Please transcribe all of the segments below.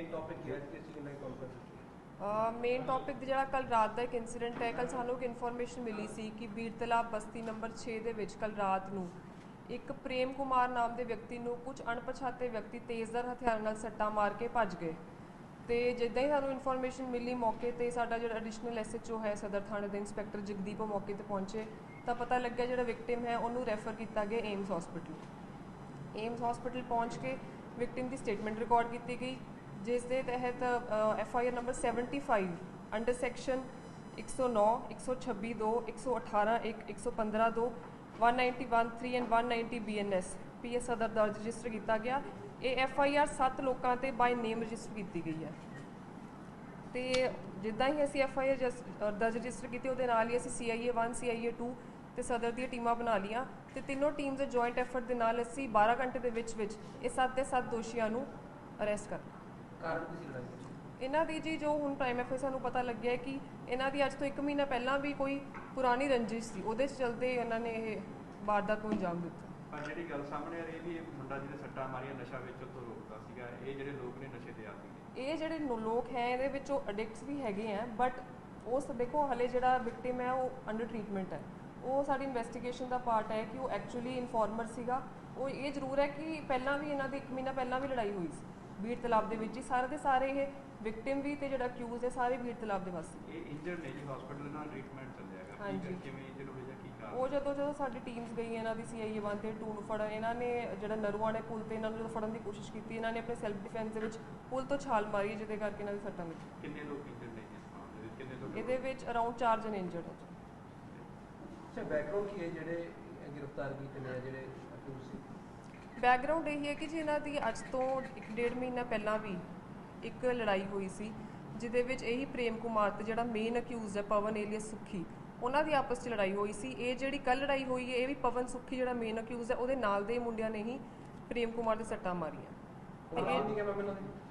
Main topic ਕੀ ਹੈ ਕਿ ਅਸੀਂ ਕਿੰਨਾ ਕਾਨਫਰੰਸ ਮੇਨ ਟੌਪਿਕ ਜਿਹੜਾ ਕੱਲ ਰਾਤ ਦਾ ਇੱਕ ਇਨਸੀਡੈਂਟ ਹੈ ਕੱਲ ਸਾਨੂੰ ਇੱਕ ਇਨਫੋਰਮੇਸ਼ਨ ਮਿਲੀ ਸੀ ਕਿ ਬੀੜ ਬਸਤੀ ਨੰਬਰ 6 ਦੇ ਵਿੱਚ ਕੱਲ ਰਾਤ ਨੂੰ ਇੱਕ ਪ੍ਰੇਮ ਕੁਮਾਰ ਨਾਮ ਦੇ ਵਿਅਕਤੀ ਨੂੰ ਕੁਝ ਅਣਪਛਾਤੇ ਵਿਅਕਤੀ ਤੇਜ਼ਧਾਰ ਹਥਿਆਰਾਂ ਨਾਲ ਸੱਟਾਂ ਮਾਰ ਕੇ ਭੱਜ ਗਏ ਤੇ ਜਿੱਦਾਂ ਹੀ ਸਾਨੂੰ ਇਨਫੋਰਮੇਸ਼ਨ ਮਿਲੀ ਮੌਕੇ ਤੇ ਸਾਡਾ ਜਿਹੜਾ ਐਡੀਸ਼ਨਲ ਐਸਐਚਓ ਹੈ, ਸਦਰ ਥਾਣੇ ਦੇ ਇੰਸਪੈਕਟਰ ਜਗਦੀਪ ਉਹ ਮੌਕੇ ਤੇ ਪਹੁੰਚੇ, ਤਾਂ ਪਤਾ ਲੱਗਿਆ ਜਿਹੜਾ ਵਿਕਟਿਮ ਹੈ, ਉਹਨੂੰ ਰੈਫਰ ਕੀਤਾ ਗਿਆ ਏਮਸ ਹਸਪੀਟਲ ਏਮਸ ਹਸਪੀਟਲ ਪਹੁੰਚ ਕੇ ਵਿਕਟਿਮ ਦੀ ਸਟੇਟਮੈਂਟ ਰਿਕਾਰਡ ਕੀਤੀ ਗਈ। ਜਿਸ ਦੇ ਤਹਿਤ F I R number 75 under section 109 126 2 118 1 115 2 191 3 and 190 BNS PS ਸਦਰ ਦਰਜ ਰਜਿਸਟਰ ਕੀਤਾ ਗਿਆ। ਇਹ ਐਫ ਆਈ ਆਰ 7 ਲੋਕਾਂ ਤੇ ਬਾਈ ਨੇਮ ਰਜਿਸਟਰ ਕੀਤੀ ਗਈ ਹੈ। ਤੇ ਜਿੱਦਾਂ ਹੀ ਅਸੀਂ ਐਫ ਆਈ ਆਰ ਦਰਜ ਰਜਿਸਟਰ ਕੀਤੀ, ਉਹਦੇ ਨਾਲ ਹੀ ਅਸੀਂ ਸੀਆਈਏ 1 ਸੀਆਈਏ 2 ਤੇ ਸਦਰ ਦੀਆਂ ਟੀਮਾਂ ਬਣਾ ਲੀਆਂ ਤੇ ਤਿੰਨੋਂ ਟੀਮਸ ਦੇ ਜੁਆਇੰਟ ਐਫਰਟ ਦੇ ਨਾਲ ਅਸੀਂ 12 ਘੰਟੇ ਦੇ ਵਿੱਚ ਵਿੱਚ ਇਹ 7 ਦੇ 7 ਦੋਸ਼ੀਆਂ ਨੂੰ ਅਰੈਸਟ ਕਰ ਕਾਰਨ ਕੀ ਸੀ ਲੜਾਈ ਦਾ? ਇਹਨਾਂ ਦੀ ਜੀ ਜੋ ਹੁਣ ਪ੍ਰਾਈਮ ਐਫਏ ਸਾਨੂੰ ਪਤਾ ਲੱਗਿਆ ਹੈ ਕਿ ਇਹਨਾਂ ਦੀ ਅੱਜ ਤੋਂ 1 ਮਹੀਨਾ ਪਹਿਲਾਂ ਵੀ ਕੋਈ ਪੁਰਾਣੀ ਰੰਜਿਸ਼ ਸੀ। ਉਹਦੇ ਚ ਚਲਦੇ ਇਹਨਾਂ ਨੇ ਇਹ ਵਾਰਦਾਤ ਨੂੰ ਅੰਜਾਮ ਦਿੱਤਾ। ਪਰ ਜਿਹੜੀ ਗੱਲ ਸਾਹਮਣੇ ਆ ਰਹੀ ਵੀ ਇਹ ਮੁੰਡਾ ਜਿਹਨੇ ਸੱਟਾਂ ਮਾਰੀਆਂ ਨਸ਼ਾ ਵੇਚਣ ਤੋਂ ਰੋਕਦਾ ਸੀਗਾ ਇਹ ਜਿਹੜੇ ਲੋਕ ਨੇ ਨਸ਼ੇ ਦੇ ਆਦੀ ਨੇ। ਇਹ ਜਿਹੜੇ ਨੋ- ਲੋਕ ਹੈ ਇਹਦੇ ਵਿੱਚ ਉਹ ਅਡਿਕਟਸ ਵੀ ਹੈਗੇ ਆ ਬਟ ਉਸ ਦੇਖੋ ਹਲੇ ਜਿਹੜਾ ਵਿਕਟਿਮ ਹੈ ਉਹ ਅੰਡਰ ਟਰੀਟਮੈਂਟ ਹੈ। ਉਹ ਸਾਡੀ ਇਨਵੈਸਟੀਗੇਸ਼ਨ ਦਾ ਪਾਰਟ ਹੈ ਕਿ ਉਹ ਐਕਚੁਅਲੀ ਇਨਫੋਰਮਰ ਸੀਗਾ। ਉਹ ਇਹ ਜ਼ਰੂਰ ਹੈ ਕਿ ਪਹਿਲਾਂ ਵੀ ਇਹਨਾਂ ਦੀ 1 ਮਹੀਨਾ ਪਹਿਲਾਂ ਵੀ ਲੜਾਈ ਹੋਈ ਸੀ। ਬੀੜ ਤਲਾਬ ਦੇ ਵਿੱਚ ਹੀ ਸਾਰੇ ਦੇ ਸਾਰੇ ਇਹ ਵਿਕਟਿਮ ਵੀ ਤੇ ਜਿਹੜਾ ਅਕਿਊਜ਼ ਹੈ ਸਾਰੇ ਬੀੜ ਤਲਾਬ ਦੇ ਵਾਸੀ। ਇਹ ਇੰਜਰਡ ਨੇ ਜੀ ਹਸਪੀਟਲ ਨਾਲ ਟ੍ਰੀਟਮੈਂਟ ਚੱਲਿਆਗਾ ਹਾਂਜੀ। ਕਿਵੇਂ ਇੰਜਰਡ ਹੋਏ ਜਾਂ ਕੀ ਕਾਰਨ? ਉਹ ਜਦੋਂ ਜਦੋਂ ਸਾਡੀ ਟੀਮਸ ਗਈ ਇਹਨਾਂ ਦੀ ਸੀਆਈਏ 1 ਤੇ 2 ਨੂੰ ਫੜਨ ਇਹਨਾਂ ਨੇ ਜਿਹੜਾ ਨਰੂਆਂ ਨੇ ਪੁਲ ਤੇ ਇਹਨਾਂ ਨੂੰ ਜਦੋਂ ਫੜਨ ਦੀ ਕੋਸ਼ਿਸ਼ ਕੀਤੀ ਇਹਨਾਂ ਨੇ ਆਪਣੇ ਸੈਲਫ ਡਿਫੈਂਸ ਦੇ ਵਿੱਚ ਪੁਲ ਤੋਂ ਛਾਲ ਮਾਰੀ ਜਿਹਦੇ ਕਰਕੇ ਇਹਨਾਂ ਦੀ ਸੱਟਾਂ ਲੱਗੀਆਂ ਕਿੰਨੇ ਲੋਕ ਇੰਜਰਡ ਨੇ ਜੀ ਇਸ ਮਾਮਲੇ ਵਿੱਚ? ਕਿੰਨੇ ਲੋਕ ਇਹਦੇ ਵਿੱਚ ਅਰਾਊਂਡ 4 ਜਣੇ ਇੰਜਰਡ ਹੈ ਜੀ। ਅੱਛਾ ਬੈਕਗ੍ਰਾਉਂਡ ਕੀ ਹੈ ਜਿਹੜੇ ਗ੍ਰਿਫਤਾਰ ਕੀਤੇ ਨੇ ਜਿਹੜੇ ਅਕਿਊਜ਼ ਸੀ? ਬੈਕਗ੍ਰਾਉਂਡ ਇਹ ਹੈ ਕਿ ਜੀ ਇਹਨਾਂ ਦੀ ਅੱਜ ਤੋਂ ਇੱਕ ਡੇਢ ਮਹੀਨਾ ਪਹਿਲਾਂ ਵੀ ਇੱਕ ਲੜਾਈ ਹੋਈ ਸੀ ਜਿਹਦੇ ਵਿੱਚ ਇਹੀ ਪ੍ਰੇਮ ਕੁਮਾਰ ਤੇ ਜਿਹੜਾ ਮੇਨ ਅਕਿਊਜ਼ ਹੈ ਪਵਨ ਏਲੀਅਸ ਸੁੱਖੀ ਉਹਨਾਂ ਦੀ ਆਪਸ 'ਚ ਲੜਾਈ ਹੋਈ ਸੀ। ਇਹ ਜਿਹੜੀ ਕੱਲ ਲੜਾਈ ਹੋਈ ਹੈ ਇਹ ਵੀ ਪਵਨ ਸੁੱਖੀ ਜਿਹੜਾ ਮੇਨ ਅਕਿਊਜ਼ ਹੈ ਉਹਦੇ ਨਾਲ ਦੇ ਮੁੰਡਿਆਂ ਨੇ ਹੀ ਪ੍ਰੇਮ ਕੁਮਾਰ ਦੇ ਸੱਟਾਂ ਮਾਰੀਆਂ।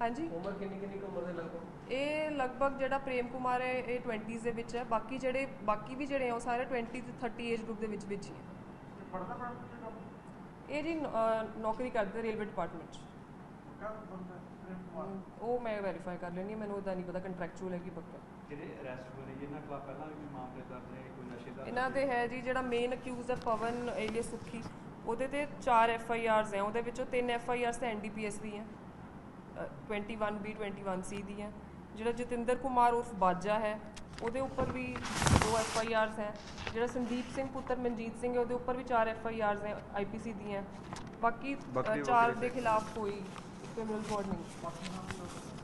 ਹਾਂਜੀ। ਉਮਰ ਕਿੰਨੀ ਕਿੰਨੀ ਉਮਰ ਦੇ ਲਗਭਗ? ਇਹ ਲਗਭਗ ਜਿਹੜਾ ਪ੍ਰੇਮ ਕੁਮਾਰ ਹੈ ਇਹ 20s ਦੇ ਵਿੱਚ ਹੈ। ਬਾਕੀ ਜਿਹੜੇ ਬਾਕੀ ਵੀ ਜਿਹੜੇ ਆ ਉਹ ਸਾਰੇ 20 ਤੇ 30 ਏਜ ਗਰੁੱਪ ਦੇ ਵਿੱਚ ਵਿੱਚ ਹੀ ਹੈ। ਇਹ ਜੀ ਨੌਕਰੀ ਕਰਦੇ ਰੇਲਵੇ ਡਿਪਾਰਟਮੈਂਟ 'ਚ। ਉਹ ਮੈਂ ਵੈਰੀਫਾਈ ਕਰ ਲੈਣੀ ਮੈਨੂੰ ਉਹਦਾ ਨਹੀਂ ਪਤਾ ਕੰਟਰੈਕਚੁਅਲ ਹੈ ਕਿ ਪੱਕਾ। ਜਿਹੜੇ ਅਰੈਸਟ ਹੋਏ ਨੇ ਜੀ, ਇਹਨਾਂ ਖਿਲਾਫ ਪਹਿਲਾਂ ਵੀ ਕੋਈ ਮਾਮਲੇ ਦਰਜ ਨੇ ਕੋਈ ਨਸ਼ੇ ਦਾ ਇਹਨਾਂ ਦੇ ਹੈ ਜੀ ਜਿਹੜਾ ਮੇਨ ਅਕਿਊਜ਼ ਹੈ ਪਵਨ ਏਲੀਅਸ ਸੁੱਖੀ। ਉਹਦੇ ਤੇ 4 ਐਫ ਆਈ ਆਰਸ ਹੈ ਉਹਦੇ ਵਿੱਚੋਂ 3 ਐਫ ਆਈ ਆਰਸ ਤਾਂ ਐਨ ਡੀ ਪੀ ਐਸ ਦੀ ਹੈ। ਅ, 21 ਬੀ 21 ਸੀ ਦੀ ਹੈ। ਜਿਹੜਾ ਜਤਿੰਦਰ ਕੁਮਾਰ ਉਰਫ ਬਾਜਾ ਹੈ ਉਹਦੇ ਉੱਪਰ ਵੀ ਦੋ ਐਫ ਆਈ ਆਰਸ ਹੈ। ਜਿਹੜਾ ਸੰਦੀਪ ਸਿੰਘ ਪੁੱਤਰ ਮਨਜੀਤ ਸਿੰਘ ਹੈ ਉਹਦੇ ਉੱਪਰ ਵੀ 4 ਐਫ ਆਈ ਆਰਸ ਹੈ ਆਈ ਪੀ ਸੀ ਦੀਆਂ। ਬਾਕੀ ਅ, ਚਾਰ ਦੇ ਖਿਲਾਫ ਕੋਈ ਕ੍ਰਿਮੀਨਲ ਰਿਕਾਰਡ ਨਹੀਂ।